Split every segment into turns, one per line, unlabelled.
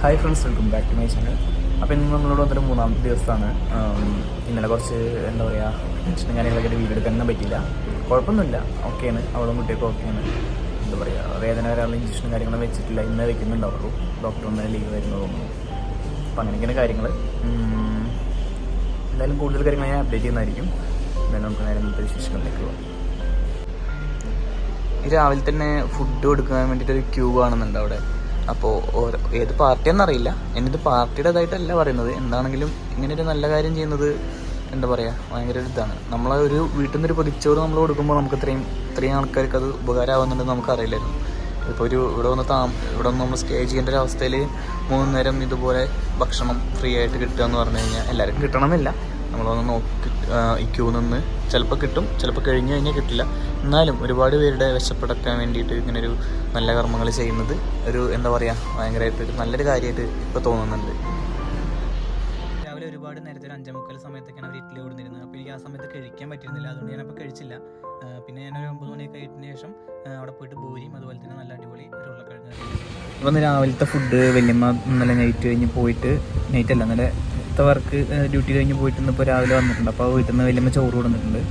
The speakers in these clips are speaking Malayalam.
Hi friends welcome back to my channel അപ്പോൾ ഇന്ന് നമ്മളോട് വന്നിട്ട് മൂന്നാമത്തെ ദിവസമാണ്. ഇന്നലെ കുറച്ച് എന്താ പറയുക ടെൻഷനും കാര്യങ്ങളൊക്കെ വീഡിയോ എടുക്കാനൊന്നും പറ്റില്ല കുഴപ്പമൊന്നുമില്ല. ഓക്കെയാണ് അവളും കുട്ടിയൊക്കെ ഓക്കെയാണ് എന്താ പറയുക വേദന വരാനുള്ള ഇഞ്ചക്ഷനും കാര്യങ്ങളും വെച്ചിട്ടില്ല. ഇന്ന് വെക്കുന്നുണ്ടാവുള്ളൂ. ഡോക്ടർ ഒന്ന് ലീവ് വരുന്നത് തോന്നുന്നു. അപ്പോൾ അങ്ങനെയൊക്കെയാണ് കാര്യങ്ങൾ എന്തായാലും കൂടുതൽ കാര്യങ്ങൾ ഞാൻ അപ്ഡേറ്റ് ചെയ്യുന്നതായിരിക്കും. എന്തായാലും നമുക്ക് നേരെ ഇന്നത്തെ വിശേഷങ്ങളിലേക്ക് പോകാം രാവിലെ തന്നെ ഫുഡ് കൊടുക്കാൻ വേണ്ടിയിട്ട് ഒരു ക്യൂ കാണുന്നുണ്ട് അവിടെ. അപ്പോൾ ഓരോ ഏത് പാർട്ടിയെന്നറിയില്ല. എന്നിട്ട് പാർട്ടിയുടേതായിട്ടല്ല പറയുന്നത്. എന്താണെങ്കിലും ഇങ്ങനെ ഒരു നല്ല കാര്യം ചെയ്യുന്നത് എന്താ പറയുക ഭയങ്കര ഒരു ഇതാണ്. നമ്മളെ ഒരു വീട്ടിൽ നിന്നൊരു പൊതിച്ചോറ് നമ്മൾ കൊടുക്കുമ്പോൾ നമുക്ക് ഇത്രയും ഇത്രയും ആൾക്കാർക്ക് അത് ഉപകാരമാകുന്നുണ്ടെന്ന് നമുക്ക് അറിയില്ലായിരുന്നു ഇപ്പോൾ ഒരു ഇവിടെ വന്ന് താ ഇവിടെ വന്ന് നമ്മൾ സ്റ്റേ ചെയ്യേണ്ട ഒരു അവസ്ഥയിൽ മൂന്ന് നേരം ഇതുപോലെ ഭക്ഷണം ഫ്രീ ആയിട്ട് കിട്ടുക എന്ന് പറഞ്ഞു കഴിഞ്ഞാൽ എല്ലാവർക്കും കിട്ടണമെന്നില്ല. നമ്മൾ വന്ന് നോക്കി ക്യൂ നിന്ന് ചിലപ്പോൾ കിട്ടും ചിലപ്പോൾ കഴിഞ്ഞ് കഴിഞ്ഞാൽ കിട്ടില്ല. എന്നാലും ഒരുപാട് പേരുടെ വിശപ്പടക്കാൻ വേണ്ടിയിട്ട് ഇങ്ങനെ ഒരു നല്ല കർമ്മങ്ങൾ ചെയ്യുന്നത് ഒരു എന്താ പറയുക ഭയങ്കരമായിട്ട് ഒരു നല്ലൊരു കാര്യമായിട്ട് ഇപ്പോൾ തോന്നുന്നുണ്ട്. രാവിലെ ഒരുപാട് നേരത്തെ ഒരു അഞ്ചമുക്കൽ സമയത്തൊക്കെയാണ് അവർ ഇഡ്ഡലി കൊടുത്തിരുന്നത് അപ്പോൾ എനിക്ക് ആ സമയത്ത് കഴിക്കാൻ പറ്റിയിരുന്നില്ല. അതുകൊണ്ട് ഞാനപ്പോൾ കഴിച്ചില്ല. പിന്നെ ഞാനൊരു ഒമ്പത് മണിയൊക്കെ കഴിഞ്ഞതിന് ശേഷം അവിടെ പോയിട്ട് ബോരിയും അതുപോലെ തന്നെ നല്ല അടിപൊളി ഒരു ഉരുളക്കിഴങ്ങ് ഇപ്പം ഇന്ന് രാവിലത്തെ ഫുഡ് വലിയമ്മ ഇന്നലെ നൈറ്റ് കഴിഞ്ഞ് പോയിട്ട് നൈറ്റ് അല്ല ഇന്നലെ വർക്ക് ഡ്യൂട്ടി കഴിഞ്ഞ് പോയിട്ട് ഇന്നിപ്പോൾ രാവിലെ വന്നിട്ടുണ്ട്. അപ്പോൾ വീട്ടിൽ നിന്ന് വലിയമ്മ ചോറ് കൊടുത്തിട്ടുണ്ട്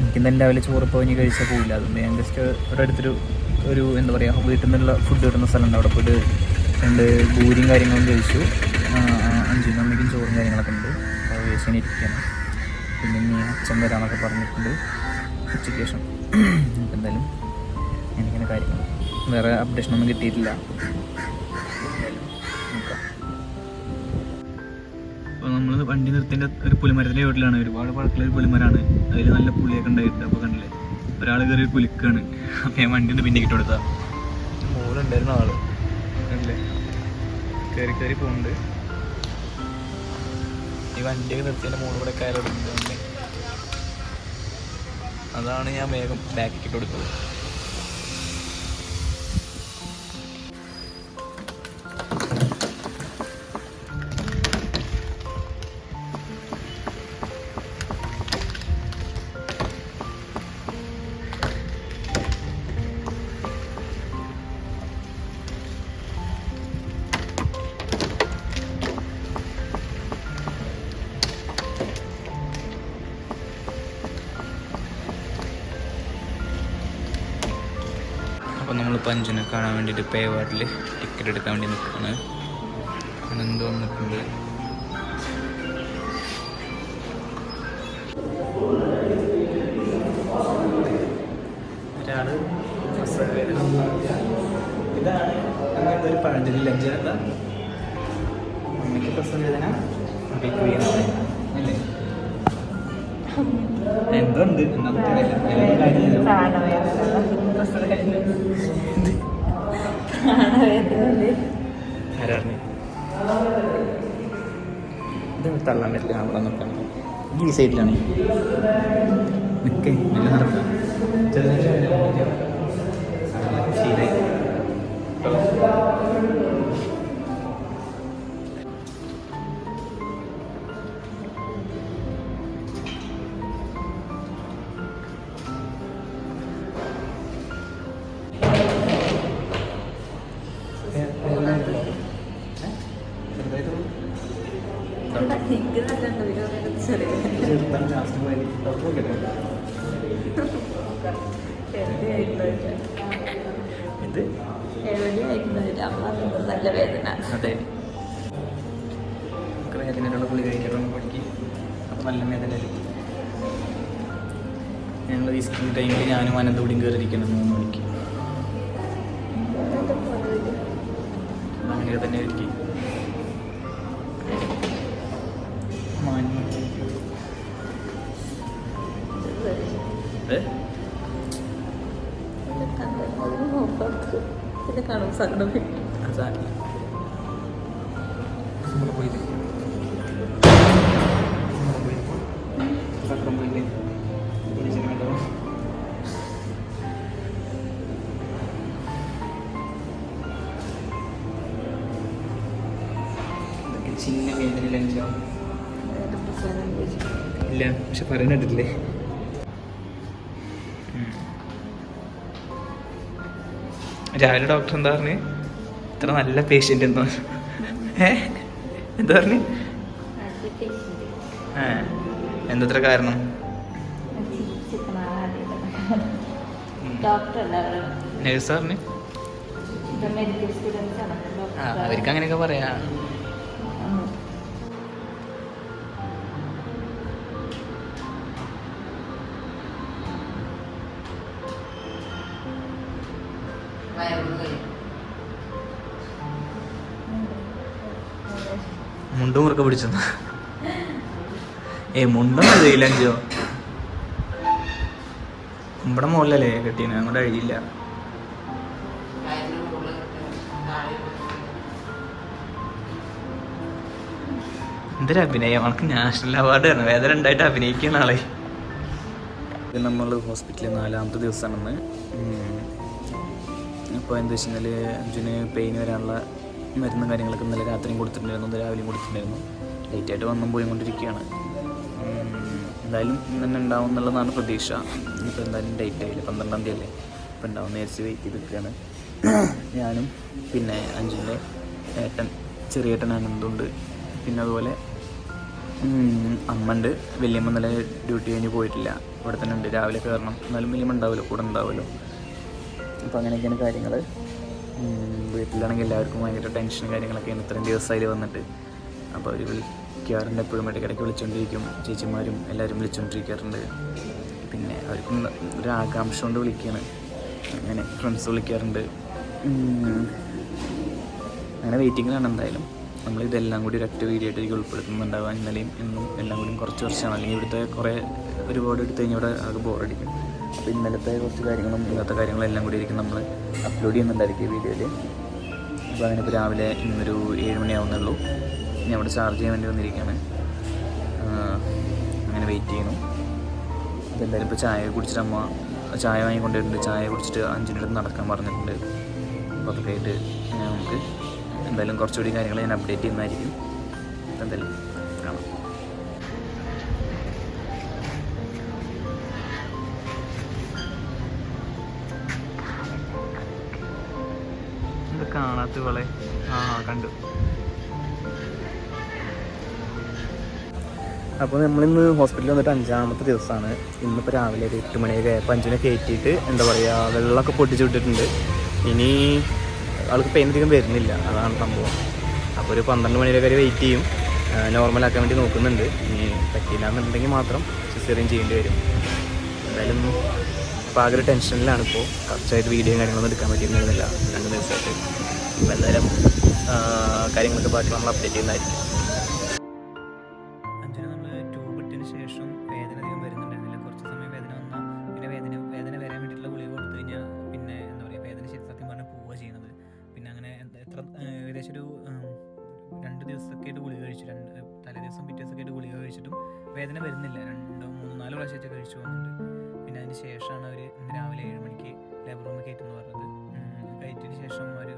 എനിക്ക് ഇന്നലെ രാവിലെ ചോറ് ഇനി കഴിച്ചാൽ പോകില്ല അതുകൊണ്ട് ഞാൻ ജസ്റ്റ് ഇവിടെ ഒരു എന്താ പറയുക വീട്ടിൽ നിന്നുള്ള ഫുഡ് കിട്ടുന്ന സ്ഥലമുണ്ട്. അവിടെ പോയിട്ട് രണ്ട് ഭൂരിയും കാര്യങ്ങളും കഴിച്ചു. അഞ്ചും അമ്മയ്ക്കും ചോറും കാര്യങ്ങളൊക്കെ ഉണ്ട്. അപ്പോൾ കഴിച്ചാൽ ഇരിക്കുകയാണ്. പിന്നെ ഇനി അച്ഛൻ വരാമെന്നൊക്കെ പറഞ്ഞിട്ടുണ്ട്. ഉച്ചയ്ക്ക് ശേഷം. എന്തായാലും എനിക്കിങ്ങനെ കാര്യങ്ങൾ വേറെ അപ്ഡേഷനൊന്നും കിട്ടിയിട്ടില്ല. അപ്പോൾ നമ്മൾ വണ്ടി നിർത്തേണ്ട ഒരു പുലിമരത്തിന്റെ വീട്ടിലാണ്. ഒരുപാട് പഴക്കമുള്ള ഒരു പുലിമരമാണ് അതിൽ നല്ല പുളിയൊക്കെ ഉണ്ടായിട്ട് അപ്പോൾ കണ്ടില്ലേ? ഒരാൾ കയറി കുലുക്കാണ് അപ്പോൾ ഞാൻ വണ്ടി ഒന്ന് പിന്നെ ഇട്ട് കൊടുത്താൽ മൂലുണ്ടായിരുന്ന ആൾ. കണ്ടില്ലേ? കയറി കയറി പോകുന്നുണ്ട് ഈ വണ്ടിയൊക്കെ നിർത്തിയതിന്റെ മുകളിൽ കൂടെ കയറി അതാണ് ഞാൻ വേഗം ബാക്കിട്ട് കൊടുത്തത്. അപ്പോൾ നമ്മളിപ്പോൾ അഞ്ചിനെ കാണാൻ വേണ്ടിയിട്ട് പേ വാർഡിൽ ടിക്കറ്റ് എടുക്കാൻ വേണ്ടി നിൽക്കുകയാണ്. എന്തോ നിൽക്കുന്നത് ഒരാൾ ഇതാണ്. അങ്ങനത്തെ ഒരു പഴഞ്ചൊല്ലി അമ്മയ്ക്ക് അല്ലേ? എന്തുണ്ട്? തള്ളാൻ പറ്റില്ല അവിടെ നോക്കാം ഈ സൈഡിലാണ് നിൽക്കേ നല്ല നടക്കാം
നല്ല വേദന.
അതെ. വേദനയുള്ള ഗുളി കഴിക്കണം പഠിക്ക്. അപ്പം നല്ല വേദന വരും ഞങ്ങൾ ഈ സ്കൂൾ ടൈമിൽ ഞാനും അനന്തകൂടിയും കയറിയിരിക്കണം മൂന്ന് മണിക്ക്. അങ്ങനെ തന്നെ ഇരിക്കും പോയില്ലേ പോലീസിനെ കണ്ടോ ഇതൊക്കെ ചിന്ന വേദനയിലെങ്കിലും ഇല്ല പക്ഷെ പറയുന്നിട്ടില്ലേ രാവിലെ ഡോക്ടർ എന്താ പറഞ്ഞു? ഇത്ര നല്ല പേഷ്യന്റ് എന്ന്. ഏ? എന്താ പറഞ്ഞു?
ഏഹ്
ഏ എന്തത്ര കാരണം? നേഴ്സ് പറഞ്ഞു? അവർക്ക് അങ്ങനെയൊക്കെ പറയാ. മുണ്ടും മുറുക്കെ പിടിച്ചു ഏ മുണ്ടും അഞ്ചോ. കുമ്പടം മുകളിലല്ലേ കെട്ടീന്? അങ്ങോട്ട് അഴിയില്ല. എന്തൊരു അഭിനയം? അവൾക്ക് നാഷണൽ അവാർഡ് ആണ് വേദന ഉണ്ടായിട്ട് അഭിനയിക്കുന്ന ആളെ. നമ്മൾ ഹോസ്പിറ്റലിൽ നാലാമത്തെ ദിവസമാണെന്ന്. അപ്പോൾ എന്താ വെച്ച് കഴിഞ്ഞാൽ പെയിൻ വരാനുള്ള മരുന്നും കാര്യങ്ങളൊക്കെ ഇന്നലെ രാത്രിയും കൊടുത്തിട്ടുണ്ടായിരുന്നു ഇന്ന് രാവിലെയും കൊടുത്തിട്ടുണ്ടായിരുന്നു. ലേറ്റായിട്ട് വന്നും പോയി കൊണ്ടിരിക്കുകയാണ്. എന്തായാലും ഇന്ന് തന്നെ ഉണ്ടാവും എന്നുള്ളതാണ് പ്രതീക്ഷ. ഇപ്പോൾ എന്തായാലും ഡേറ്റ് ആയില്ല? പന്ത്രണ്ടാം തീയതി അല്ലേ? ഇപ്പോൾ ഉണ്ടാവും നേരിച്ച് വെയിറ്റ് ചെയ്ത് നിൽക്കുകയാണ് ഞാനും പിന്നെ അഞ്ചിന്റെ ഏട്ടൻ ചെറിയ ചെറിയേട്ടൻ അനന്തുണ്ട്. പിന്നെ അതുപോലെ അമ്മണ്ട്. വലിയമ്മ ഇന്നലെ ഡ്യൂട്ടി കഴിഞ്ഞ് പോയിട്ടില്ല. ഇവിടെ തന്നെ ഉണ്ട്. രാവിലെ കയറണം. എന്നാലും വലിയമ്മ ഉണ്ടാവുമല്ലോ കൂടെ ഉണ്ടാവുമല്ലോ. അപ്പോൾ അങ്ങനെയൊക്കെയാണ് കാര്യങ്ങൾ വീട്ടിലാണെങ്കിൽ എല്ലാവർക്കും ഭയങ്കര ടെൻഷനും കാര്യങ്ങളൊക്കെയാണ് ഇത്രയും ദിവസമായി വന്നിട്ട്. അപ്പോൾ അവർ വിളിക്കാറുണ്ട് എപ്പോഴും ഇടയ്ക്കിടയ്ക്ക് വിളിച്ചുകൊണ്ടിരിക്കും ചേച്ചിമാരും എല്ലാവരും വിളിച്ചുകൊണ്ടിരിക്കാറുണ്ട് പിന്നെ അവർക്കും ഒരു ആകാംക്ഷ കൊണ്ട് വിളിക്കുകയാണ് അങ്ങനെ ഫ്രണ്ട്സ് വിളിക്കാറുണ്ട്. അങ്ങനെ വെയിറ്റിങ്ങിലാണ് എന്തായാലും. നമ്മൾ ഇതെല്ലാം കൂടി ഒരു ഒരൊറ്റ വീഡിയോ ആയിട്ട് ഉൾപ്പെടുത്തുന്നുണ്ടാവുക ഇന്നലെയും ഇന്നും എല്ലാം കൂടി കുറച്ച് വർഷമാണ് അല്ലെങ്കിൽ ഇവിടുത്തെ കുറേ ഒരുപാട് എടുത്ത് കഴിഞ്ഞാൽ ഇവിടെ ആകെ ബോറടിക്കും അപ്പോൾ ഇന്നലത്തെ കുറച്ച് കാര്യങ്ങളും ഇന്നത്തെ കാര്യങ്ങളും എല്ലാം കൂടി ആയിരിക്കും നമ്മൾ അപ്ലോഡ് ചെയ്യുന്നുണ്ടായിരിക്കും വീഡിയോയിൽ അപ്പോൾ അങ്ങനെ ഇപ്പോൾ രാവിലെ ഇന്നൊരു ഏഴ് മണിയാവുന്നുള്ളൂ. ഞാൻ അവിടെ ചാർജ് ചെയ്യാൻ വേണ്ടി വന്നിരിക്കുകയാണ് അങ്ങനെ വെയിറ്റ് ചെയ്യുന്നു. എന്തായാലും ഇപ്പോൾ ചായ കുടിച്ചിട്ട് അമ്മ ചായ വാങ്ങിക്കൊണ്ടിട്ടുണ്ട് ചായ കുടിച്ചിട്ട് അഞ്ചിനടുത്ത് നടക്കാൻ പറഞ്ഞിട്ടുണ്ട്. അപ്പോൾ അതൊക്കെ ആയിട്ട് നമുക്ക് എന്തായാലും കുറച്ചുകൂടി കാര്യങ്ങൾ ഞാൻ അപ്ഡേറ്റ് ചെയ്യുന്നതായിരിക്കും. എന്തായാലും ഇവളെ ആ കണ്ടു. അപ്പോൾ നമ്മളിന്ന് ഹോസ്പിറ്റലിൽ വന്നിട്ട് അഞ്ചാമത്തെ ദിവസമാണ്. ഇന്നിപ്പോൾ രാവിലെ ഒരു എട്ട് മണിയൊക്കെ ആയപ്പോൾ അഞ്ചിനെ കയറ്റിയിട്ട് എന്താ പറയുക വെള്ളമൊക്കെ പൊട്ടിച്ച് വിട്ടിട്ടുണ്ട്. ഇനി ആൾക്ക് പെയിൻ അധികം വരുന്നില്ല. അതാണ് സംഭവം. അപ്പോൾ ഒരു പന്ത്രണ്ട് മണിയിലൊക്കെ വരെ വെയിറ്റ് ചെയ്യും. നോർമലാക്കാൻ വേണ്ടി നോക്കുന്നുണ്ട്. ഇനി പറ്റിയില്ല എന്നുണ്ടെങ്കിൽ മാത്രം സിസേറിയൻ ചെയ്യേണ്ടി വരും. എന്തായാലും ഇപ്പോൾ ആകെ ഒരു ടെൻഷനിലാണ് ഇപ്പോൾ കറക്റ്റായിട്ട് വീഡിയോയും കാര്യങ്ങളൊന്നും എടുക്കാൻ പറ്റിയിരുന്നില്ല രണ്ട് ദിവസമായിട്ട്. അപ്പോൾ എന്തായാലും കാര്യങ്ങളൊക്കെ ബാക്കി നമ്മൾ അപ്ഡേറ്റ് ചെയ്യുന്നതായിരിക്കും. ശേഷം വേദന കുറച്ച് സമയം വേദന പിന്നെ വേദന വേദന പിന്നെ പിന്നെ അങ്ങനെ എത്ര ഏകദേശം ഒരു രണ്ട് തലേ ദിവസം കഴിച്ചിട്ടും വേദന വരുന്നില്ല. രണ്ടോ മൂന്നോ നാലോ പ്രാവശ്യമൊക്കെ കഴിച്ചു പോകുന്നുണ്ട്. പിന്നെ അതിന് ശേഷമാണ് അവർ രാവിലെ ഏഴ് മണിക്ക് ലേബർ റൂമിൽ കയറ്റുമെന്ന് പറഞ്ഞത്. കയറ്റിയതിന് ശേഷം അവർ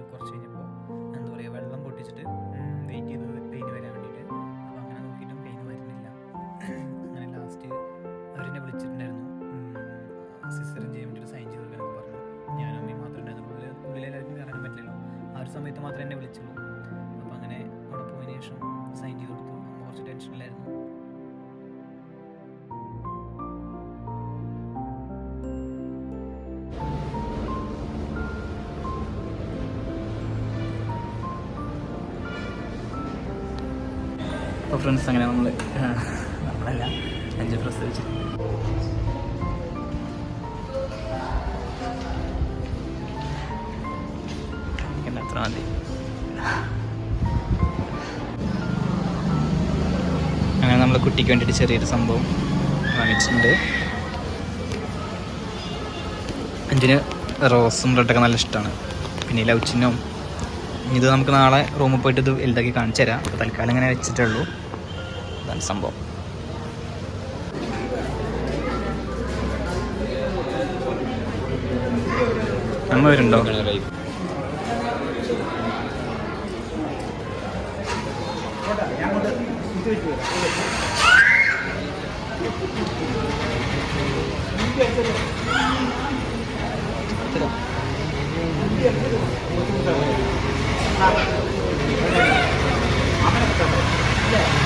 അപ്പോൾ ഫ്രണ്ട്സ് അങ്ങനെ നമ്മൾ നമ്മളല്ല അഞ്ച് പ്രസവിച്ച്. അത്ര മതി. അങ്ങനെ നമ്മൾ കുട്ടിക്ക് വേണ്ടിയിട്ട് ചെറിയൊരു സംഭവം വാങ്ങിച്ചിട്ടുണ്ട്. അഞ്ചിന് റോസും റെഡൊക്കെ നല്ല ഇഷ്ടമാണ് പിന്നെ ലവ് ചിഹ്നവും. ഇത് നമുക്ക് നാളെ റൂമിൽ പോയിട്ട് ഇത് വലുതാക്കി കാണിച്ചു തരാം തൽക്കാലം ഇങ്ങനെ വെച്ചിട്ടേ ഇതാണ് സംഭവം അമ്മവരുണ്ടോ
Yeah.